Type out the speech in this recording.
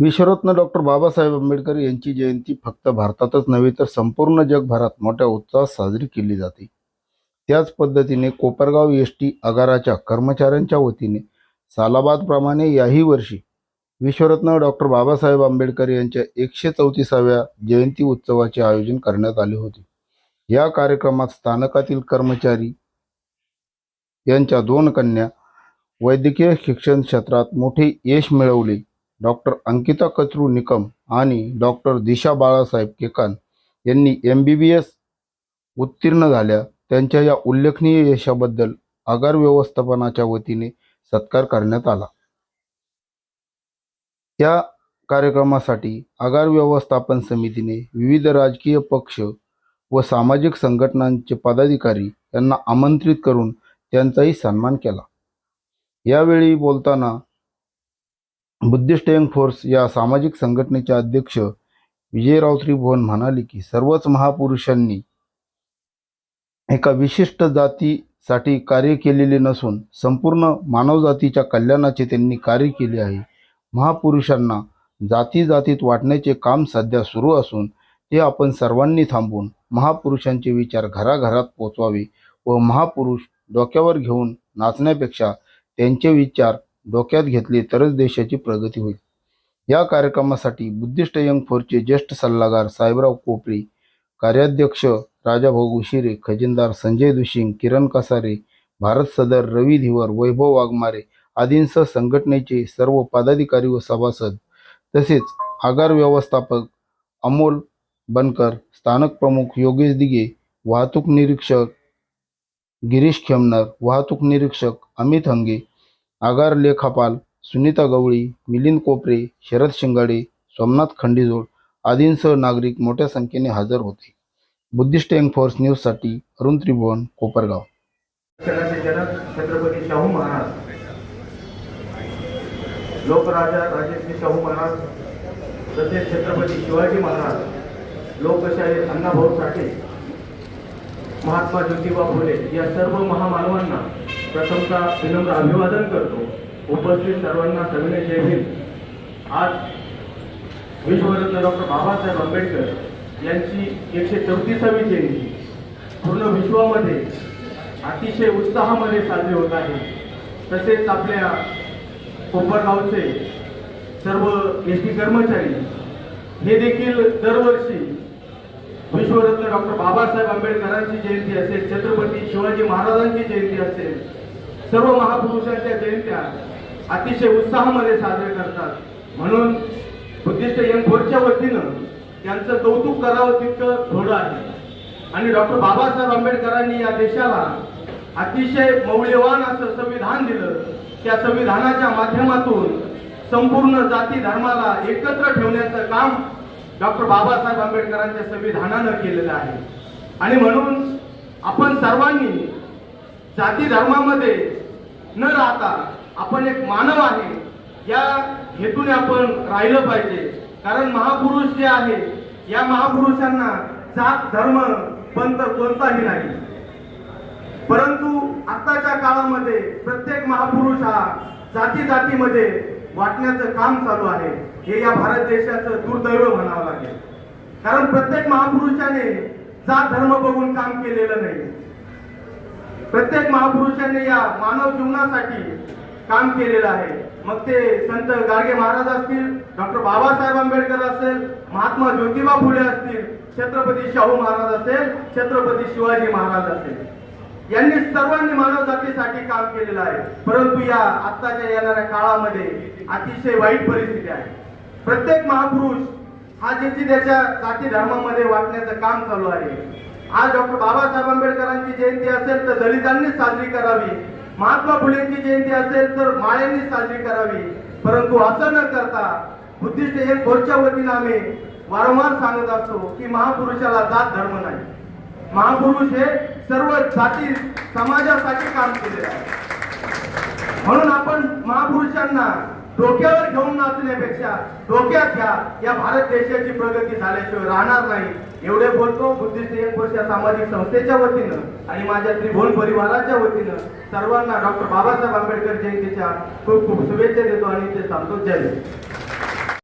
विश्वरत्न doctor Babasaheb Ambedkar यांची जयंती फक्त भारतातच नव्हे तर संपूर्ण जगभरात मोठ्या उत्साहात साजरी केली जाते. त्याच पद्धतीने कोपरगाव एस टी आगाराच्या कर्मचाऱ्यांच्या वतीने सालाबादप्रमाणे याही वर्षी विश्वरत्न डॉक्टर बाबासाहेब आंबेडकर यांच्या एकशे चौतीसाव्या जयंती उत्सवाचे आयोजन करण्यात आले होते. या कार्यक्रमात स्थानकातील कर्मचारी यांच्या दोन कन्या वैद्यकीय शिक्षण क्षेत्रात मोठे यश मिळवले. डॉक्टर अंकिता कचरू निकम आणि डॉक्टर दिशा बाळासाहेब केकान यांनी एम बी बी एस उत्तीर्ण झाल्या. त्यांच्या या उल्लेखनीय यशाबद्दल आगार व्यवस्थापनाच्या वतीने सत्कार करण्यात आला. या कार्यक्रमासाठी आगार व्यवस्थापन समितीने विविध राजकीय पक्ष व सामाजिक संघटनांचे पदाधिकारी यांना आमंत्रित करून त्यांचाही सन्मान केला. यावेळी बोलताना बुद्धिस्ट यंग फोर्स या सामाजिक संघटनेचे अध्यक्ष विजयराव त्रिभुवन म्हणाले की सर्वच महापुरुषांनी एका विशिष्ट जातीसाठी कार्य केलेले नसून संपूर्ण मानवजातीच्या कल्याणाचे त्यांनी कार्य केले आहे. महापुरुषांना जाती जातीत वाटण्याचे काम सध्या सुरू असून ते आपण सर्वांनी थांबून महापुरुषांचे विचार घराघरात पोचवावे व महापुरुष डोक्यावर घेऊन नाचण्यापेक्षा त्यांचे विचार डोक्यात घेतले तरच देशाची प्रगती होईल. या कार्यक्रमासाठी बुद्धिस्ट यंग फोरचे ज्येष्ठ सल्लागार साहेबराव कोपरे कार्याध्यक्ष राजाभाऊ उशिरे खजिनदार संजय दुशिंग किरण कसारे भारत सदर रवी धिवर वैभव वाघमारे आदींसह संघटनेचे सर्व पदाधिकारी व सभासद तसेच आगार व्यवस्थापक अमोल बनकर स्थानक प्रमुख योगेश दिगे वाहतूक निरीक्षक गिरीश खेमनर वाहतूक निरीक्षक अमित हंगे आगार लेखापाल सुनीता गवळी मिलिंद कोपरे शरद शिंगाडे सोमनाथ खंडीजोड आदींसह नागरिक मोठ्या संख्येने हजर होते. बुद्धिस्ट यंग फोर्स न्यूजसाठी अरुण त्रिभुवन कोपरगाव. छत्रपती शाहू महाराज. लोकराजा राजेश्री शाहू महाराज तसेच छत्रपती शिवाजी महाराज लोकशाहीर अण्णाभाऊ साठे महात्मा ज्योतिबा फुले या सर्व महामानवांना प्रथमतः विनम्र अभिवादन करतो. उपस्थित सर्वांना सविनय जय आज विश्वरत्न डॉक्टर बाबासाहेब आंबेडकर यांची एकशे चौतीसावी जयंती पूर्ण विश्वामध्ये अतिशय उत्साहामध्ये साजरे होत आहे. तसेच आपल्या कोपरगावचे सर्व एस टी कर्मचारी हे देखील दरवर्षी विश्वरत्न डॉक्टर बाबासाहेब आंबेडकरांची जयंती असेल छत्रपती शिवाजी महाराजांची जयंती असेल सर्व महापुरुषांच्या जयंत्या अतिशय उत्साहामध्ये साजरे करतात. म्हणून बुद्धिस्ट यंग फोरच्या वतीनं त्यांचं कौतुक करावं तितकं थोडं आहे. आणि डॉक्टर बाबासाहेब आंबेडकरांनी या देशाला अतिशय मौल्यवान असं संविधान दिलं. त्या संविधानाच्या माध्यमातून संपूर्ण जाती धर्माला एकत्र ठेवण्याचं काम डॉक्टर बाबासाहेब आंबेडकरांच्या संविधानानं केलेलं आहे. आणि म्हणून आपण सर्वांनी जाती धर्मामध्ये न राहता आपण एक मानव आहे या हेतूने आपण राहिलं पाहिजे. कारण महापुरुष जे आहे या महापुरुषांना जात धर्म पंत कोणताही नाही. परंतु आताच्या काळामध्ये प्रत्येक महापुरुष हा जाती जातीमध्ये वाटण्याचं काम चालू आहे. हे या भारत देशाचं दुर्दैव म्हणावं लागेल. कारण प्रत्येक महापुरुषाने जात धर्म बघून काम केलेलं नाही. प्रत्येक महापुरुषांनी या मानव जीवनासाठी काम केलेलं आहे. मग ते संत गाडगे महाराज असतील डॉक्टर बाबासाहेब आंबेडकर असेल महात्मा ज्योतिबा फुले असतील छत्रपती शाहू महाराज असेल छत्रपती शिवाजी महाराज असेल. यांनी सर्वांनी मानव जातीसाठी काम केलेलं आहे. परंतु या आत्ताच्या येणाऱ्या काळामध्ये अतिशय वाईट परिस्थिती आहे. प्रत्येक महापुरुष हा ज्याची त्याच्या जाती धर्मामध्ये वाटण्याचं काम चालू आहे. आज डॉक्टर बाबासाहेब आंबेडकरांची जयंती असेल तर दलितांनी साजरी करावी. महात्मा फुलेंची जयंती असेल तर माळ्यांनी साजरी करावी. परंतु असं न करता बुद्धिस्ट एक खोरच्या वतीनं आम्ही वारंवार सांगत असतो की महापुरुषाला जात धर्म नाही. महापुरुष हे सर्व जाती समाजासाठी काम केले आहे. म्हणून आपण महापुरुषांना डोक्यावर घेऊन नाचण्यापेक्षा डोक्यात घ्या. या भारत देशाची प्रगती झाल्याशिवाय राहणार नाही. एवढे बोलतो बुद्धिस्ट या सामाजिक संस्थेच्या वतीनं आणि माझ्या त्रिभुवन परिवाराच्या वतीनं. सर्वांना डॉक्टर बाबासाहेब आंबेडकर जयंतीच्या खूप खूप शुभेच्छा देतो आणि ते सांगतो जय